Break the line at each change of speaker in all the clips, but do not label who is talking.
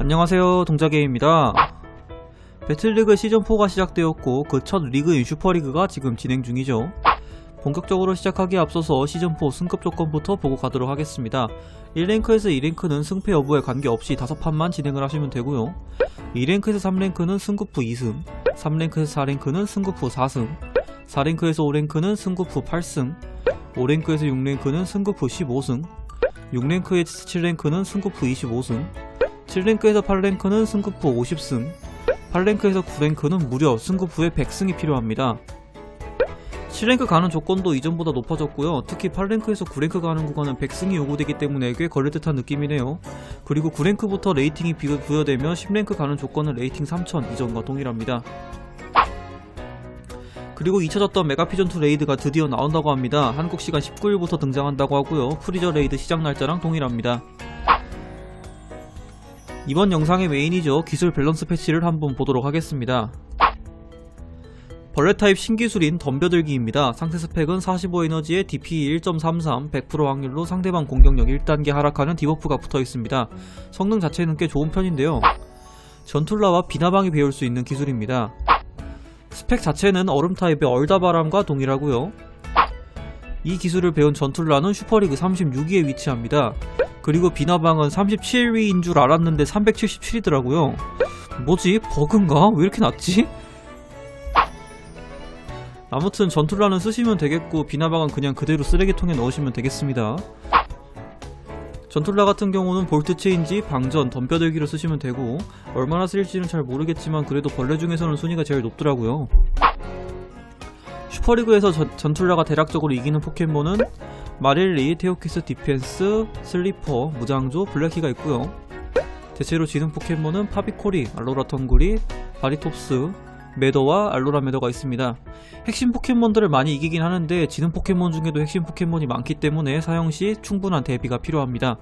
안녕하세요 동자게임입니다. 배틀리그 시즌4가 시작되었고 그 첫 리그인 슈퍼리그가 지금 진행 중이죠. 본격적으로 시작하기에 앞서서 시즌4 승급 조건부터 보고 가도록 하겠습니다. 1랭크에서 2랭크는 승패 여부에 관계없이 5판만 진행을 하시면 되고요. 2랭크에서 3랭크는 승급 후 2승 3랭크에서 4랭크는 승급 후 4승 4랭크에서 5랭크는 승급 후 8승 5랭크에서 6랭크는 승급 후 15승 6랭크에서 7랭크는 승급 후 25승 7랭크에서 8랭크는 승급 후 50승 8랭크에서 9랭크는 무려 승급 후에 100승이 필요합니다 7랭크 가는 조건도 이전보다 높아졌고요 특히 8랭크에서 9랭크 가는 구간은 100승이 요구되기 때문에 꽤 걸릴 듯한 느낌이네요 그리고 9랭크부터 레이팅이 비- 부여되며 10랭크 가는 조건은 레이팅 3000 이전과 동일합니다 그리고 잊혀졌던 메가피전2 레이드가 드디어 나온다고 합니다. 한국 시간 19일부터 등장한다고 하고요. 프리저 레이드 시작 날짜랑 동일합니다. 이번 영상의 메인이죠. 기술 밸런스 패치를 한번 보도록 하겠습니다. 벌레 타입 신기술인 덤벼들기입니다. 상태 스펙은 45 에너지에 DP 1.33, 100% 확률로 상대방 공격력 1단계 하락하는 디버프가 붙어 있습니다. 성능 자체는 꽤 좋은 편인데요. 전툴라와 비나방이 배울 수 있는 기술입니다. 스펙 자체는 얼음 타입의 얼다바람과 동일하고요. 이 기술을 배운 전툴라는 슈퍼리그 36위에 위치합니다. 그리고 비나방은 37위인 줄 알았는데 377이더라고요. 뭐지? 버그인가? 왜 이렇게 낮지? 아무튼 전툴라는 쓰시면 되겠고 비나방은 그냥 그대로 쓰레기통에 넣으시면 되겠습니다. 전툴라 같은 경우는 볼트 체인지, 방전, 덤벼들기로 쓰시면 되고 얼마나 쓰일지는 잘 모르겠지만 그래도 벌레 중에서는 순위가 제일 높더라고요. 슈퍼리그에서 전, 전툴라가 대략적으로 이기는 포켓몬은 마릴리, 테오키스 디펜스, 슬리퍼, 무장조, 블랙키가 있고요. 대체로 지는 포켓몬은 파비코리, 알로라 텅구리, 바리톱스, 매더와 알로라 매더가 있습니다. 핵심 포켓몬들을 많이 이기긴 하는데 지는 포켓몬 중에도 핵심 포켓몬이 많기 때문에 사용 시 충분한 대비가 필요합니다.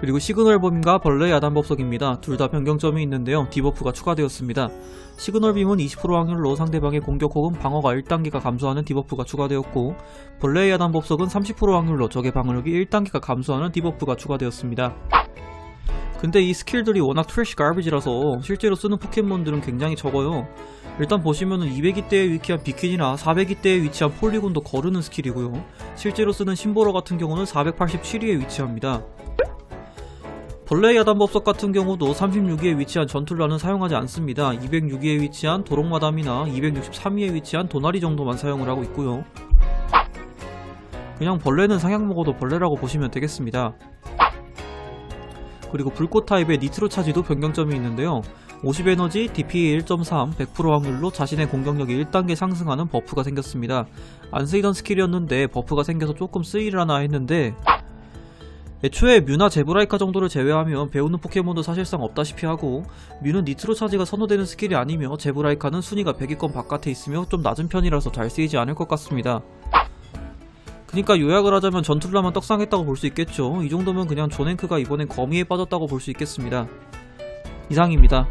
그리고 시그널범과 벌레 야단법석입니다. 둘 다 변경점이 있는데요. 디버프가 추가되었습니다. 시그널빔은 20% 확률로 상대방의 공격 혹은 방어가 1단계가 감소하는 디버프가 추가되었고 벌레 야단법석은 30% 확률로 적의 방어력이 1단계가 감소하는 디버프가 추가되었습니다. 근데 이 스킬들이 워낙 트래시 가비지라서 실제로 쓰는 포켓몬들은 굉장히 적어요. 일단 보시면은 200이대에 위치한 비킨이나 400이대에 위치한 폴리곤도 거르는 스킬이고요. 실제로 쓰는 심보러 같은 경우는 487위에 위치합니다. 벌레 야단법석 같은 경우도 36위에 위치한 전툴라는 사용하지 않습니다. 206위에 위치한 도롱마담이나 263위에 위치한 도나리 정도만 사용을 하고 있고요. 그냥 벌레는 상향 먹어도 벌레라고 보시면 되겠습니다. 그리고 불꽃 타입의 니트로 차지도 변경점이 있는데요. 50에너지, DP 1.3, 100% 확률로 자신의 공격력이 1단계 상승하는 버프가 생겼습니다. 안 쓰이던 스킬이었는데 버프가 생겨서 조금 쓰이려나 했는데 애초에 뮤나 제브라이카 정도를 제외하면 배우는 포켓몬도 사실상 없다시피 하고 뮤는 니트로 차지가 선호되는 스킬이 아니며 제브라이카는 순위가 100위권 바깥에 있으며 좀 낮은 편이라서 잘 쓰이지 않을 것 같습니다. 그니까 요약을 하자면 전툴라만 떡상했다고 볼 수 있겠죠. 이 정도면 그냥 존행크가 이번엔 거미에 빠졌다고 볼 수 있겠습니다. 이상입니다.